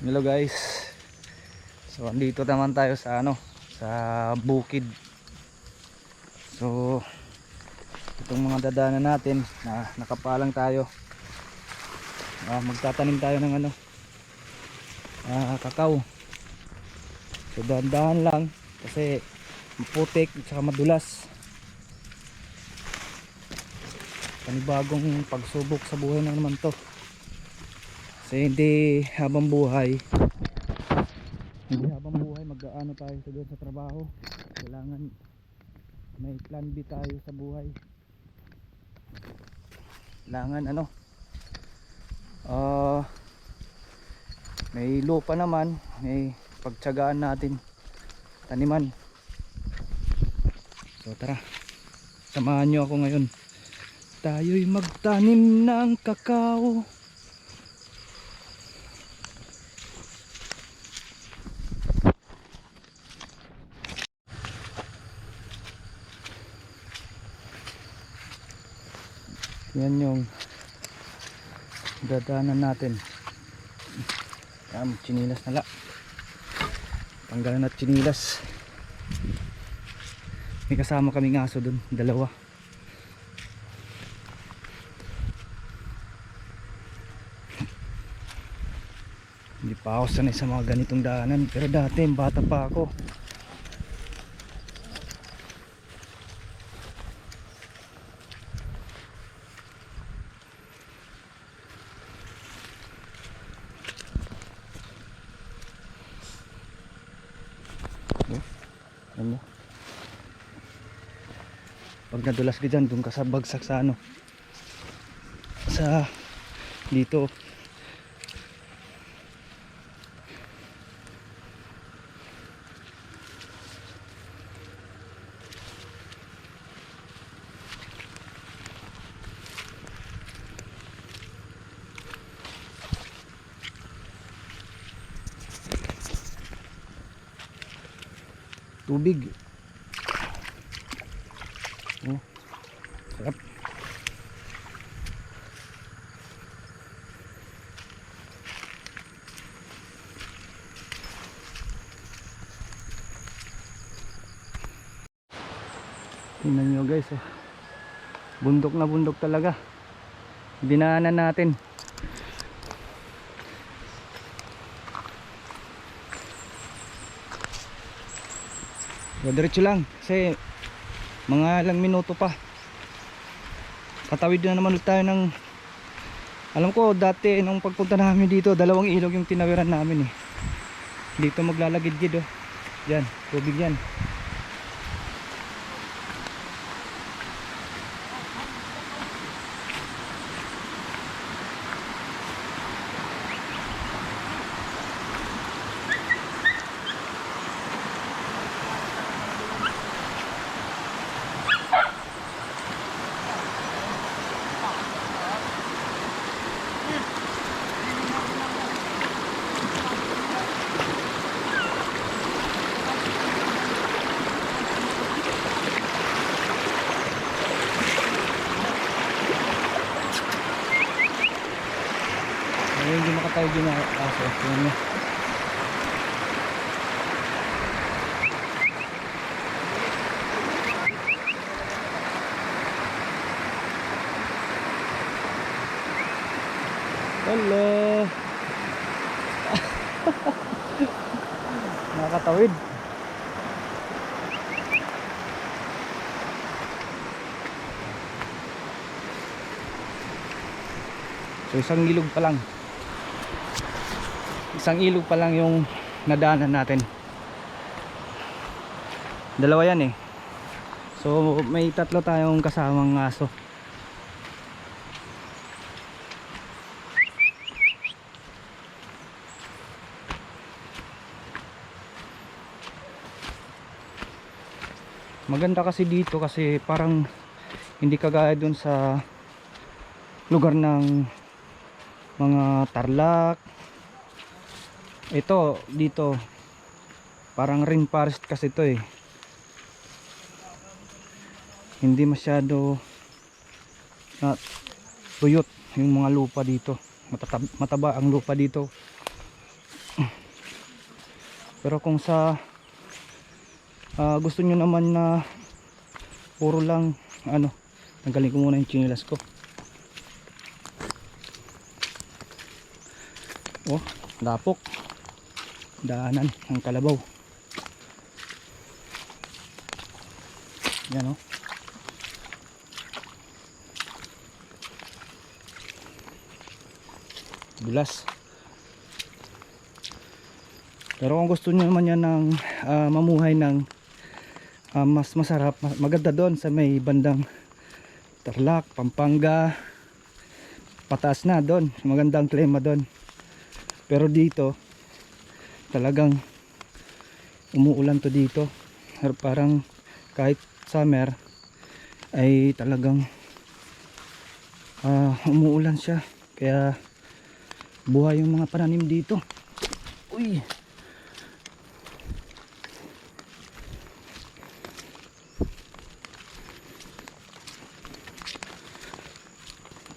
Hello guys. So andito naman tayo sa ano, sa bukid. So itong mga dadaanan natin na nakapalang tayo. Ah, magtatanim tayo ng ano, ah, kakao. So dahan-dahan lang kasi maputik at saka madulas. Panibagong pagsubok sa buhay na naman to. Kasi hindi habang buhay. Hindi habang buhay mag-ano tayo sa doon sa trabaho. Kailangan may plan B tayo sa buhay. Kailangan ano ah may lupa naman may pagtsagaan natin taniman. So tara. Samahan nyo ako ngayon. Tayo'y magtanim ng kakao yan yung dadaanan natin. Yan chinilas na la. Tanggalan at chinilas. May kasama kaming aso dun dalawa. Hindi pa ako sanay sa mga ganitong daanan pero dati bata pa ako Ano? Pag nadulas ka dyan, doon ka sa bagsak sa ano. Sa dito. Tubig. Oh. Sarap. Tingnan nyo guys oh. Bundok na bundok talaga. Dinaanan natin. So, diretso lang kasi mga ilang minuto pa. Tatawid na naman tayo ng alam ko dati nung pagpunta namin dito dalawang ilog yung tinawiran namin eh. Dito maglalagid-gid oh. Yan, tubig yan. Ayun, hindi makatayo din na Tingnan nyo. Hello. Nakakatawid. So isang ilog pa lang. Isang ilog pa lang yung nadaanan natin. Dalawa yan eh. So may tatlo tayong kasamang aso. Maganda kasi dito kasi parang hindi kagaya dun sa lugar ng mga tarlac ito dito. Parang rainforest kasi ito eh. Hindi masyado na tuyot yung mga lupa dito. Matatab, mataba ang lupa dito. Pero kung sa ah, gusto nyo naman na puro lang ano tanggalin ko muna yung chinilas ko. Oh lapok daanan ng kalabaw. Yan oh. Dulas pero kung gusto niyo naman yan ng ah, mamuhay ng ah, mas masarap ma- maganda doon sa may bandang Tarlac, Pampanga pataas na doon magandang klima doon. Pero dito talagang umuulan to dito. Parang kahit summer ay talagang ah, umuulan siya. Kaya buhay yung mga pananim dito. Uy!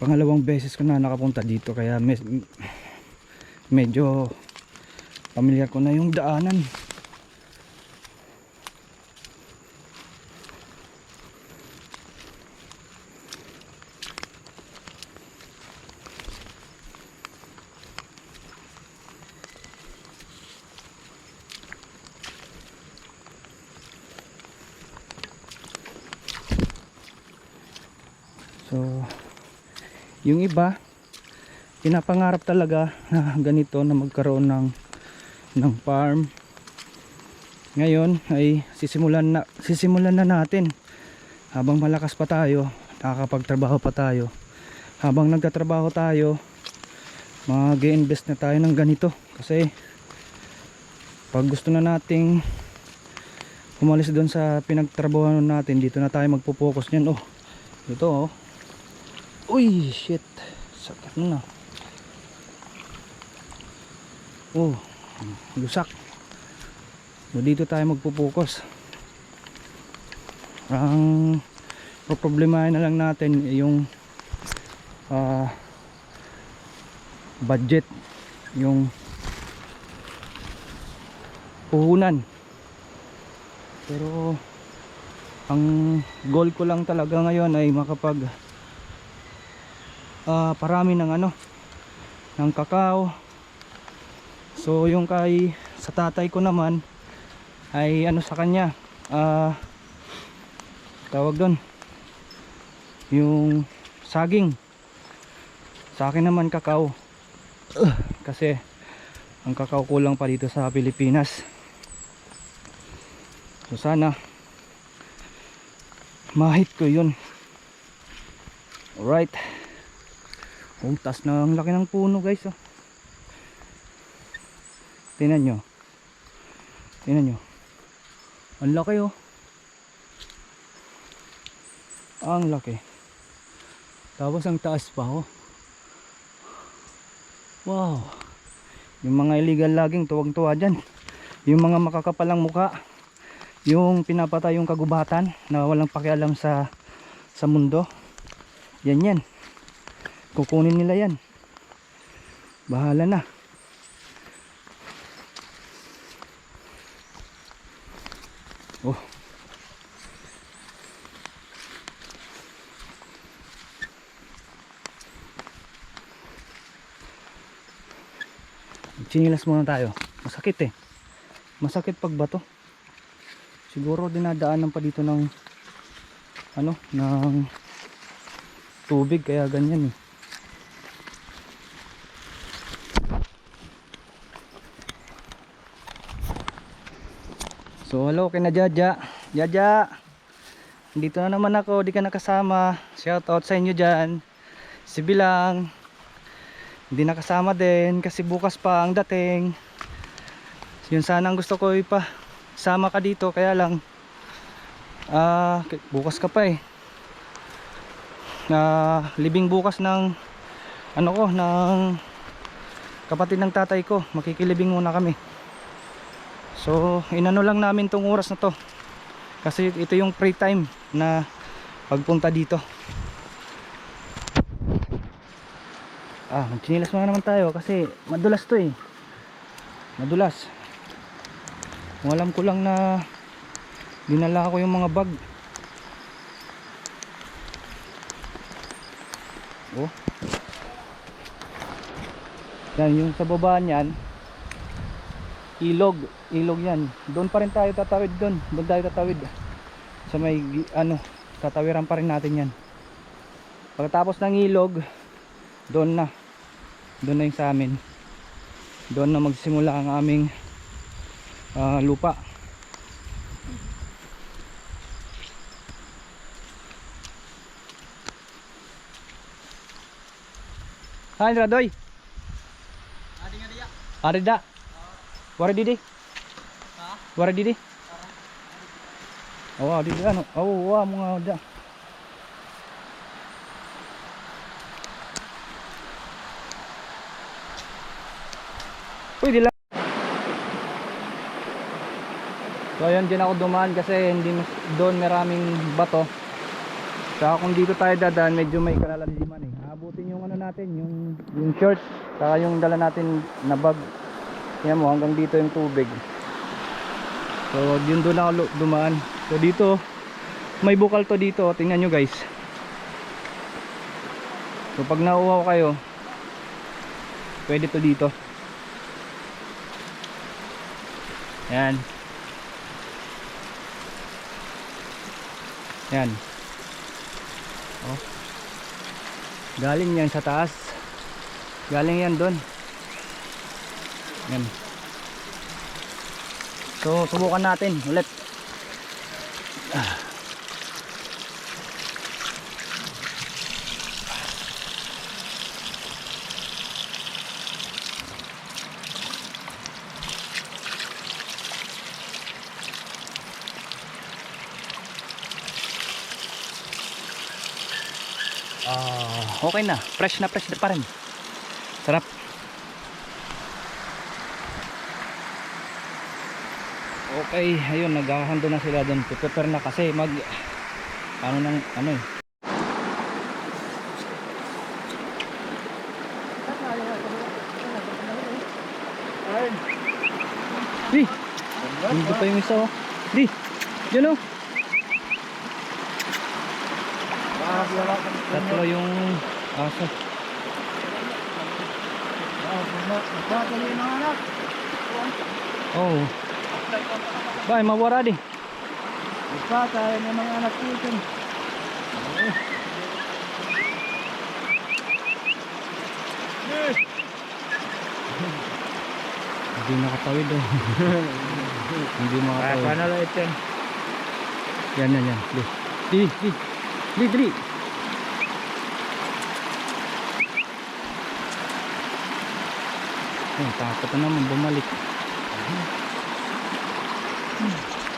Pangalawang beses ko na nakapunta dito kaya medyo pamilyar ko na yung daanan. So yung iba pinapangarap talaga na ganito na magkaroon ng ng farm. Ngayon ay sisimulan na sisimulan na natin. Habang malakas pa tayo nakakapagtrabaho pa tayo. Habang nagtatrabaho tayo mag-invest na tayo ng ganito. Kasi pag gusto na nating umalis doon sa pinagtrabaho natin dito na tayo magpo-focus niyan oh. Ito oh. Uy shit. Sakit na. Oh lusak. So, dito tayo magpo-focus. Ang problemahin na lang natin yung ah, budget. Yung puhunan. Pero ang goal ko lang talaga ngayon ay makapag ah, parami ng ano ng kakao so yung kay sa tatay ko naman ay ano sa kanya ah tawag doon yung saging. Sa akin naman kakao. Ugh, kasi ang kakao kulang pa dito sa Pilipinas. So sana mahit ko yun. Alright. Oh tas na ang laki ng puno guys oh. Tingnan nyo. Tingnan nyo. Ang laki oh. Ang laki. Tapos ang taas pa oh. Wow. Yung mga illegal logging tuwag tuwa dyan. Yung mga makakapalang muka. Yung pinapatay yung kagubatan na walang pakialam sa sa mundo. Yan yan. Kukunin nila yan. Bahala na Chinilas muna tayo. Masakit eh. Masakit pag bato. Siguro dinadaanan pa dito ng ano, ng tubig kaya ganyan eh. So hello kay na Jaja. Jaja. Dito na naman ako, di ka nakasama. Shout out sa inyo diyan. Si Bilang. Hindi nakasama din kasi bukas pa ang dating. Yun sana ang gusto ko ipa sama ka dito kaya lang ah bukas ka pa eh. Na libing bukas ng ano ko ng kapatid ng tatay ko. Makikilibing muna kami. So inano lang namin tong oras na to. Kasi ito yung free time na pagpunta dito. Ah, magchinilas muna naman tayo kasi madulas to eh. Madulas. Kung alam ko lang na dinala ko yung mga bag. Oh. Yan, yung sa baba niyan, ilog, ilog yan. Doon pa rin tayo tatawid doon. Doon tayo tatawid. Sa may, ano, tatawiran pa rin natin yan. Pagkatapos ng ilog, doon na. Doon na yung sa amin. Doon na magsimula ang aming ah, lupa. Hai Radoy. Adi nga diya. Ada da. Wara didi. Ha? Wara didi. Oh, di ano. Oh, wah mga da. Pwede lang. So ayun din ako dumaan kasi hindi doon maraming bato. Saka kung dito tayo dadaan medyo may kalalaliman eh. Abutin yung ano natin, yung yung short, saka yung dala natin na bag. Tingnan mo hanggang dito yung tubig. So yun doon ako dumaan. So dito may bukal to dito, tingnan nyo guys. So pag nauuhaw kayo, pwede to dito. Yan. Yan. Oh. Galing yan sa taas. Galing yan doon. Yan. So, subukan natin ulit. Ah. Okay na. Fresh na fresh na pa rin. Sarap. Okay, ayun, naghahando na sila doon. Prepare na kasi mag ano nang ano eh. Di, hindi pa yung isa oh. Di, yun oh. Tatlo yung aso. Oh. Bay, mawara di. tayo ng mga anak natin. Hindi nakatawid oh. hindi makatawid. Paano lang ito? Yan, yan, yan. Di, di, di. Di, di. Ay, takot na naman bumalik.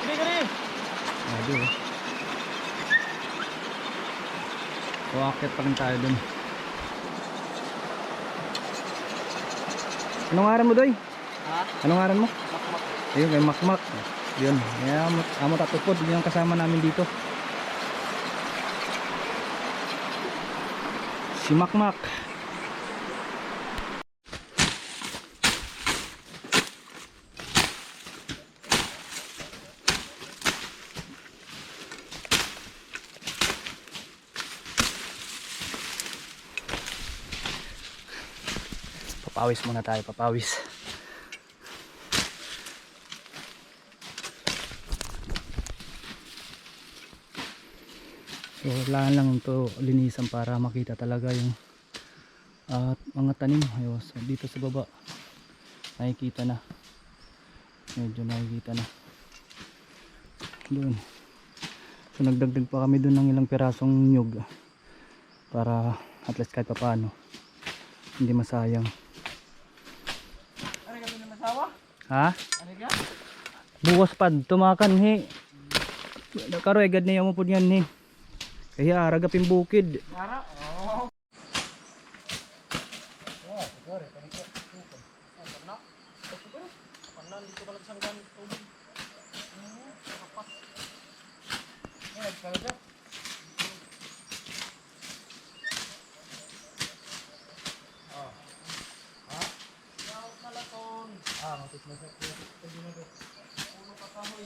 Hindi ka rin. Ado oh. So, akit pa rin tayo dun. Anong aran mo, Doy? Ha? Anong aran mo? Makmak. Ayun, kay Makmak. Yun. Kaya amot, amot at tupod. Yun ang kasama namin dito. Si Makmak. Papawis muna tayo, papawis. So kailangan lang ito linisan para makita talaga yung at mga tanim. Ayos so, dito sa baba nakikita na. Medyo nakikita na. Doon. So nagdagdag pa kami doon ng ilang pirasong nyug para at least kahit paano hindi masayang Ano ka rin masawa? Ha? Ano ka? buwas pa tumakan he karo agad na yung po yan he kaya aragapin bukid Para? Nakapit na sa... Pag-inagay. Puno ka kahoy.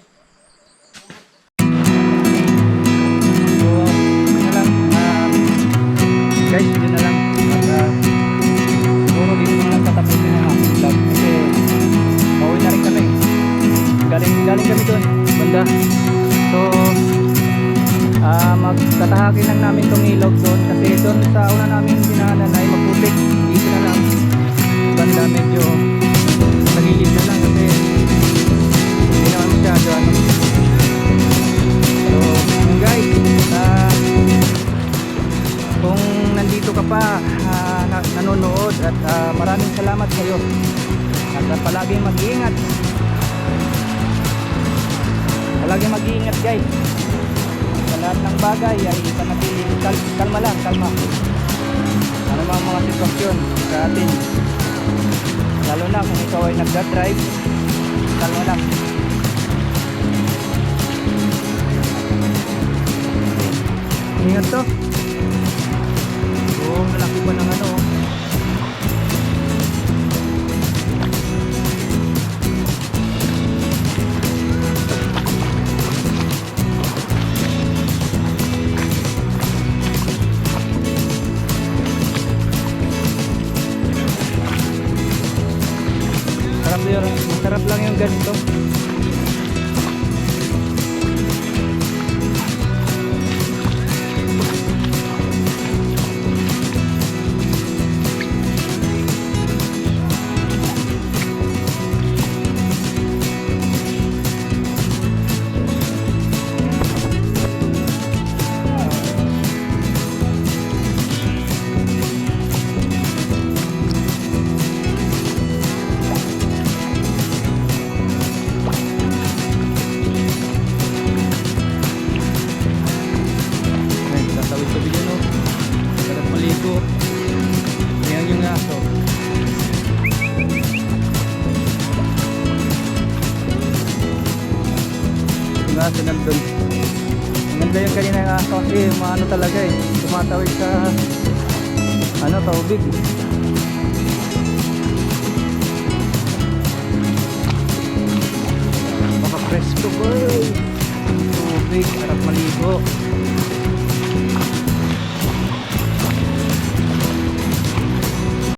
bagay ay panatiling kal kalma lang, kalma. Ano mga mga sitwasyon sa atin. Lalo na kung ikaw ay nagda-drive, kalma lang. Ingat to. kanina nga kasi eh, maano talaga eh. Tumatawid sa ano tubig makapresko eh. boy. Tubig at maligo.